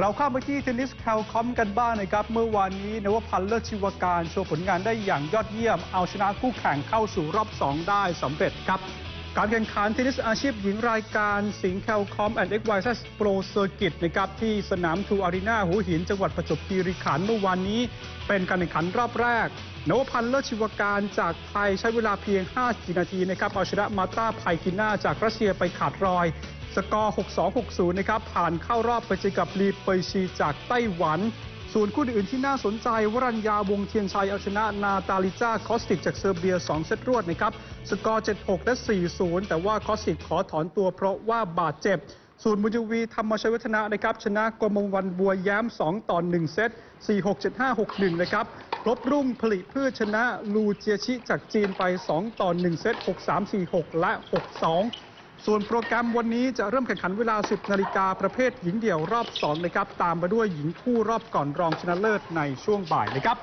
เราเข้ามาที่เทนนิสแคลคอมกันบ้างนะครับ เมื่อวานนี้นวพันธ์เลิศชีวการโชว์ผลงานได้อย่างยอดเยี่ยม เอาชนะคู่แข่งเข้าสู่รอบ 2 ได้สำเร็จครับ การแข่งขันเทนนิสอาชีพหญิงรายการสิงห์แคลคอมแอนด์เอ็กไวซ์โปรเซอร์กิตนะครับที่สนามทูอารีนาหัวหินจังหวัดประจวบคีรีขันธ์เมื่อวานนี้ เป็นการแข่งขันรอบแรก นวพันธ์เลิศชีวการจากไทยใช้เวลาเพียง5นาทีนะครับเอาชนะมาตาไพกิน่าจากรัสเซียไปขาดรอย สกอร์ 62-60 นะครับผ่านเข้ารอบไปเจอกับลีเปยชีจากไต้หวัน ส่วนคู่อื่นที่น่าสนใจ วรัญญาวงเทียนชัยเอาชนะนาตาลิจ้าคอสติกจากเซอร์เบีย 2 เซตรวดนะครับสกอร์ 76 และ 40 แต่ว่าคอสติกขอถอนตัวเพราะว่าบาดเจ็บ ส่วนบุญวีธรรมชัยวัฒนะนะครับชนะกมงวันบัวย้ม 2 ต่อ 1 เซต 46 75 61 นะครับลบรุ่งผลิตพืชชนะลูเจียชิจากจีนไป 2 ต่อ 1 เซต 63 46 และ 62 ส่วนโปรแกรมวันนี้จะเริ่มแข่งขันเวลา 10 นาฬิกาประเภทหญิงเดี่ยวรอบ 2 นะครับ ตามมาด้วยหญิงคู่รอบก่อนรองชนะเลิศในช่วงบ่ายนะครับ